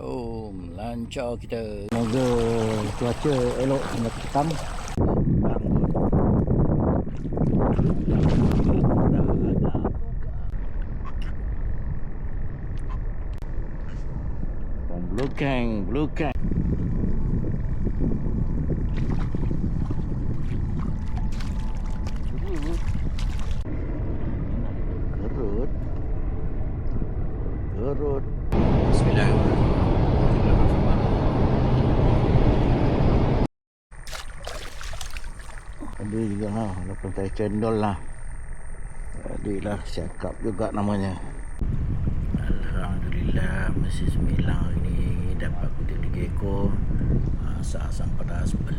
Lancar kita. Semoga cuaca elok sampai petang. Blue Kang, Blue Kang. Gerut. Ada juga ha, walaupun saya cendol lah. Jadilah cakap juga namanya. Alhamdulillah masih sembilan hari ni dapat kutip tiga ekor. Masak asam pedas belemeng